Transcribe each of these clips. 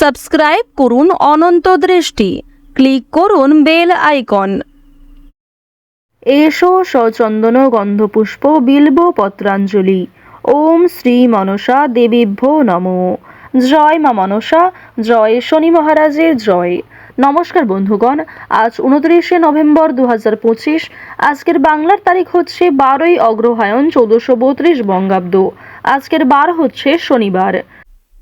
Subscribe করুন অনন্ত দৃষ্টি। Click করুন বেল আইকন। এসো সচন্দন গন্ধপুষ্প বিল্ব পত্রাঞ্জলি। ওম শ্রী মনসা দেবীভ্যো নমো। জয় মা মনসা, জয় শনি মহারাজের জয়। নমস্কার বন্ধুগণ, আজ উনত্রিশে নভেম্বর দু পঁচিশ। আজকের বাংলার তারিখ হচ্ছে বারোই অগ্রহায়ণ চৌদ্দশো বত্রিশ বঙ্গাব্দ। আজকের বার হচ্ছে শনিবার।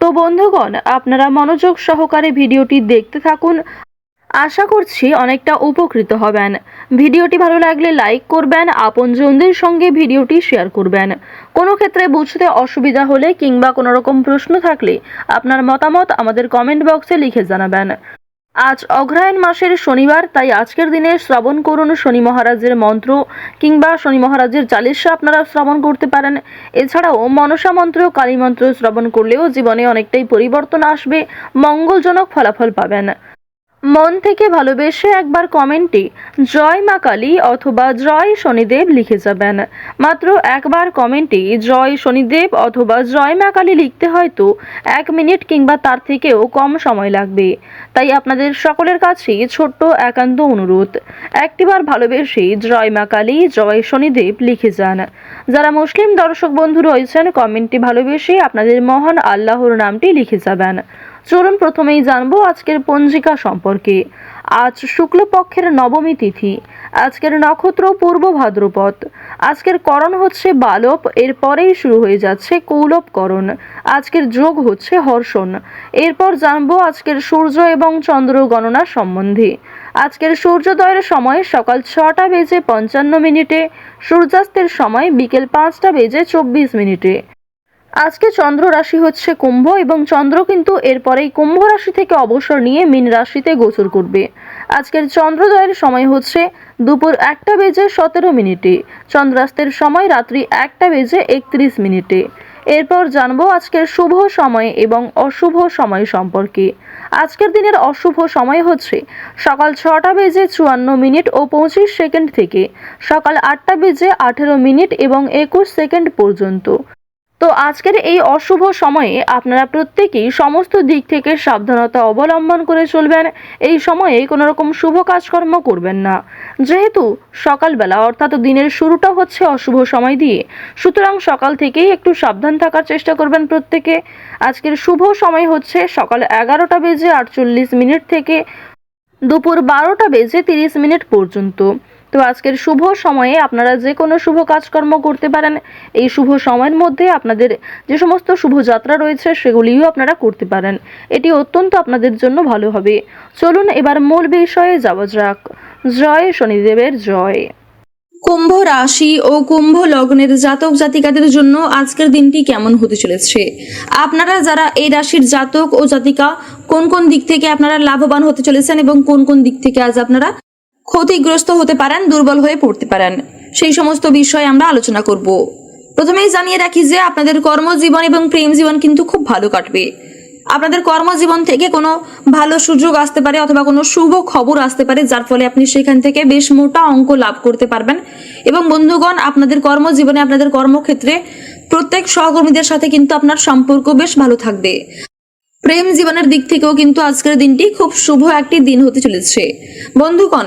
তো বন্ধুগণ, আপনারা মনোযোগ সহকারে ভিডিওটি দেখতে থাকুন। আশা করছি অনেকটা উপকৃত হবেন। ভিডিওটি ভালো লাগলে লাইক করবেন, আপনজনদের সঙ্গে ভিডিওটি শেয়ার করবেন। কোনো ক্ষেত্রে বুঝতে অসুবিধা হলে কিংবা কোনো রকম প্রশ্ন থাকলে আপনার মতামত আমাদের কমেন্ট বক্সে লিখে জানাবেন। আজ অগ্রায়ণ মাসের শনিবার, তাই আজকের দিনে শ্রবণ করুন শনি মহারাজের মন্ত্র কিংবা শনি মহারাজের চালিশা আপনারা শ্রবণ করতে পারেন। এছাড়াও মনসা মন্ত্র, কালী মন্ত্র শ্রবণ করলেও জীবনে অনেকটাই পরিবর্তন আসবে, মঙ্গলজনক ফলাফল পাবেন। মন থেকে ভালোবেসে একবার কমেন্টে জয় মা কালী অথবা জয় শনিদেব লিখে যাবেন। মাত্র একবার কমেন্টে জয় শনিদেব অথবা জয় মা কালী লিখতে হয়তো এক মিনিট কিংবা তার থেকেও কম সময় লাগবে। তাই আপনাদের সকলের কাছেই ছোট্ট একান্ত অনুরোধ, একটিবার ভালোবেসে জয় মা কালী, জয় শনিদেব লিখে যান। যারা মুসলিম দর্শক বন্ধু রয়েছেন কমেন্টে ভালোবেসে আপনাদের মহান আল্লাহর নামটি লিখে যাবেন। চলুন প্রথমেই জানব আজকের পঞ্জিকা সম্পর্কে। আজ শুক্লপক্ষের নবমী তিথি, আজকের নক্ষত্র পূর্ব ভাদ্রপদ। আজকের করণ হচ্ছে বালব, এরপরেই শুরু হয়ে যাচ্ছে কৌলবকরণ। আজকের যোগ হচ্ছে হর্ষণ। এরপর জানব আজকের সূর্য এবং চন্দ্র গণনা সম্বন্ধে। আজকের সূর্যোদয়ের সময় সকাল ছটা বেজে পঞ্চান্ন মিনিটে, সূর্যাস্তের সময় বিকেল পাঁচটা বেজে চব্বিশ মিনিটে। আজকে চন্দ্র রাশি হচ্ছে কুম্ভ এবং চন্দ্র কিন্তু এরপরেই কুম্ভ রাশি থেকে অবসর নিয়ে মীন রাশিতে গোচর করবে। আজকের চন্দ্রোদয়ের সময় হচ্ছে দুপুর একটা বেজে সতেরো মিনিটে, চন্দ্রাস্তের সময় রাত্রি একটা বেজে একত্রিশ মিনিটে। এরপর জানব আজকের শুভ সময় এবং অশুভ সময় সম্পর্কে। আজকের দিনের অশুভ সময় হচ্ছে সকাল ছটা বেজে চুয়ান্ন মিনিট ও পঁচিশ সেকেন্ড থেকে সকাল আটটা বেজে আঠেরো মিনিট এবং একুশ সেকেন্ড পর্যন্ত। তো আজকের এই অশুভ সময়ে আপনারা প্রত্যেকেই সমস্ত দিক থেকে সাবধানতা অবলম্বন করে চলবেন। এই সময়ে কোনো রকম শুভ কাজকর্ম করবেন না। যেহেতু সকালবেলা অর্থাৎ দিনের শুরুটা হচ্ছে অশুভ সময় দিয়ে, সুতরাং সকাল থেকেই একটু সাবধান থাকার চেষ্টা করবেন প্রত্যেকে। আজকের শুভ সময় হচ্ছে সকাল এগারোটা বেজে আটচল্লিশ মিনিট থেকে দুপুর বারোটা বেজে তিরিশ মিনিট পর্যন্ত। তো আজকের শুভ সময়ে আপনারা যে কোনো শুভ কাজকর্ম করতে পারেন। এই শুভ সময়ের মধ্যে আপনাদের যে সমস্ত শুভযাত্রা রয়েছে, সেগুলিও আপনারা করতে পারেন। এটি অত্যন্ত আপনাদের জন্য ভালো হবে। চলুন এবার মূল বিষয়ে যাওয়া যাক। জয় শনিদেবের জয়। কুম্ভ রাশি ও কুম্ভ লগ্নের জাতক জাতিকাদের জন্য আজকের দিনটি কেমন হতে চলেছে? আপনারা যারা এই রাশির জাতক ও জাতিকা, কোন কোন দিক থেকে আপনারা লাভবান হতে চলেছেন এবং কোন কোন দিক থেকে আজ আপনারা ক্ষতিগ্রস্ত হতে পারেন, দুর্বল হয়ে পড়তে পারেন। সেই সমস্ত বিষয়ে আমরা আলোচনা করব। প্রথমেই জানিয়ে রাখি যে আপনাদের কর্মজীবন এবং প্রেম জীবন কিন্তু খুব ভালো কাটবে। আপনাদের কর্মজীবন থেকে কোনো ভালো সুযোগ আসতে পারে অথবা কোনো শুভ খবর আসতে পারে, যার ফলে আপনি সেখান থেকে বেশ মোটা অঙ্ক লাভ করতে পারবেন। এবং বন্ধুগণ, আপনাদের কর্মজীবনে, আপনাদের কর্মক্ষেত্রে প্রত্যেক সহকর্মীদের সাথে কিন্তু আপনার সম্পর্ক বেশ ভালো থাকবে। প্রেম জীবনের দিক থেকেও কিন্তু আজকের দিনটি খুব শুভ একটি দিন হতে চলেছে। বন্ধুগণ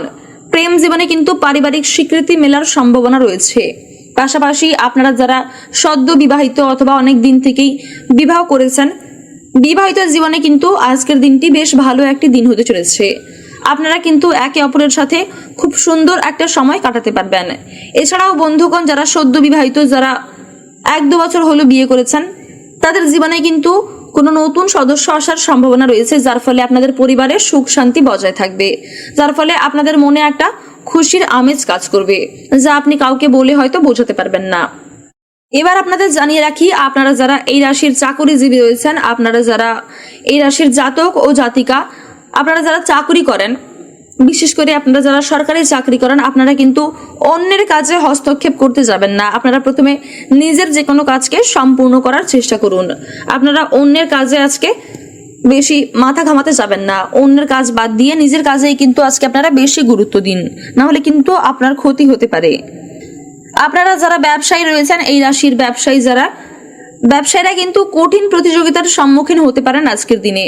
প্রেম জীবনে কিন্তু পারিবারিক স্বীকৃতি মেলার সম্ভাবনা রয়েছে। পাশাপাশি আপনারা যারা সদ্য বিবাহিত অথবা অনেক দিন থেকেই বিবাহ করেছেন, বিবাহিত জীবনে কিন্তু আজকের দিনটি বেশ ভালো একটি দিন হতে চলেছে। আপনারা কিন্তু একে অপরের সাথে খুব সুন্দর একটা সময় কাটাতে পারবেন। এছাড়াও বন্ধুগণ, যারা সদ্য বিবাহিত, যারা এক দু বছর হলো বিয়ে করেছেন, তাদের জীবনে কিন্তু কোনো নতুন সদস্য আসার সম্ভাবনা রয়েছে, যার ফলে আপনাদের পরিবারে সুখ শান্তি বজায় থাকবে, যার ফলে আপনাদের মনে একটা খুশির আমেজ কাজ করবে, যা আপনি কাউকে বলে হয়তো বোঝাতে পারবেন না। এবার আপনাদের জানিয়ে রাখি, আপনারা যারা এই রাশির চাকরিজীবী রয়েছেন, আপনারা যারা এই রাশির জাতক ও জাতিকা, আপনারা যারা চাকরি করেন বিশেষ করে আপনারা যারা সরকারি চাকরি করেন, আপনারা কিন্তু অন্যের কাজে হস্তক্ষেপ করতে যাবেন না। আপনারা প্রথমে নিজের যে কোনো কাজকে সম্পূর্ণ করার চেষ্টা করুন। আপনারা অন্যের কাজে আজকে বেশি মাথা ঘামাতে যাবেন না। অন্যের কাজ বাদ দিয়ে নিজের কাজেই কিন্তু আজকে আপনারা বেশি গুরুত্ব দিন। না হলে কিন্তু আপনার ক্ষতি হতে পারে। আপনারা যারা ব্যবসায়ী রয়েছেন, এই রাশির ব্যবসায়ী যারা, ব্যবসায়ীরা কিন্তু কঠিন প্রতিযোগিতার সম্মুখীন হতে পারেন আজকের দিনে।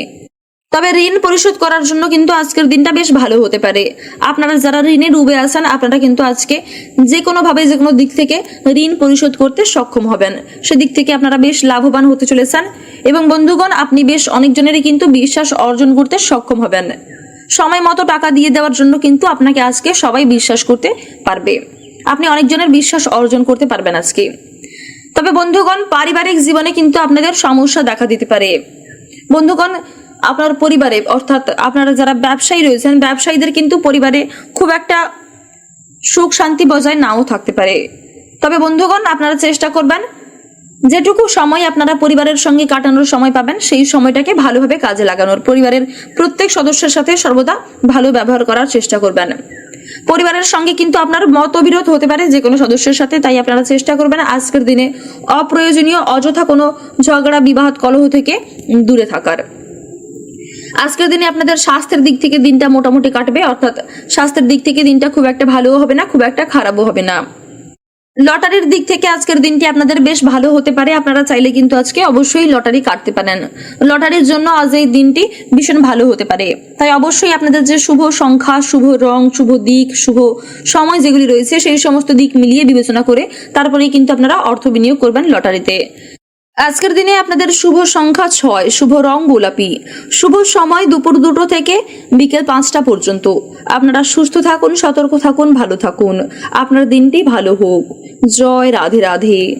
তবে ঋণ পরিশোধ করার জন্য কিন্তু আজকের দিনটা বেশ ভালো হতে পারে। আপনারা যারা ঋণে ডুবে আছেন, আপনারা কিন্তু আজকে যে কোনো ভাবে যে কোনো দিক থেকে ঋণ পরিশোধ করতে সক্ষম হবেন। সেদিক থেকে আপনারা বেশ লাভবান হতে চলেছেন এবং বন্ধুগণ, আপনি বেশ অনেকজনেরই কিন্তু বিশ্বাস অর্জন করতে সক্ষম হবেন। সময় মতো টাকা দিয়ে দেওয়ার জন্য কিন্তু আপনাকে আজকে সবাই বিশ্বাস করতে পারবে। আপনি অনেকজনের বিশ্বাস অর্জন করতে পারবেন আজকে। তবে বন্ধুগণ, পারিবারিক জীবনে কিন্তু আপনাদের সমস্যা দেখা দিতে পারে। বন্ধুগণ আপনার পরিবারে, অর্থাৎ আপনারা যারা ব্যবসায়ী রয়েছেন, ব্যবসায়ীদের কিন্তু পরিবারে খুব একটা সুখ শান্তি বজায় নাও থাকতে পারে। তবে বন্ধুগণ, আপনারা চেষ্টা করবেন, যেটুকু সময় আপনারা পরিবারের সঙ্গে কাটানোর সময় পাবেন, সেই সময়টাকে ভালোভাবে কাজে লাগানোর। পরিবারের প্রত্যেক সদস্যের সাথে সর্বদা ভালো ব্যবহার করার চেষ্টা করবেন। পরিবারের সঙ্গে কিন্তু আপনার মতবিরোধ হতে পারে যে কোনো সদস্যের সাথে, তাই আপনারা চেষ্টা করবেন আজকের দিনে অপ্রয়োজনীয় অযথা কোনো ঝগড়া বিবাহ কলহ থেকে দূরে থাকার। আজকের দিনে আপনাদের স্বাস্থ্যের দিক থেকে দিনটা মোটামুটি কাটবে, অর্থাৎ স্বাস্থ্যের দিক থেকে দিনটা খুব একটা ভালোও হবে না, খুব একটা খারাপও হবে না। লটারির দিক থেকে আজকের দিনটি আপনাদের বেশ ভালো হতে পারে, আপনারা চাইলে কিন্তু আজকে অবশ্যই লটারি কাটতে পারেন। লটারির জন্য আজ এই দিনটি ভীষণ ভালো হতে পারে। তাই অবশ্যই আপনাদের যে শুভ সংখ্যা, শুভ রং, শুভ দিক, শুভ সময় যেগুলি রয়েছে, সেই সমস্ত দিক মিলিয়ে বিবেচনা করে তারপরেই কিন্তু আপনারা অর্থ বিনিয়োগ করবেন লটারিতে। আজকের দিনে আপনাদের শুভ সংখ্যা ছয়, শুভ রং গোলাপি। শুভ সময় দুপুর দুটো থেকে বিকেল পাঁচটা পর্যন্ত। আপনারা সুস্থ থাকুন, সতর্ক থাকুন, ভালো থাকুন। আপনার দিনটি ভালো হোক। জয় রাধে রাধে।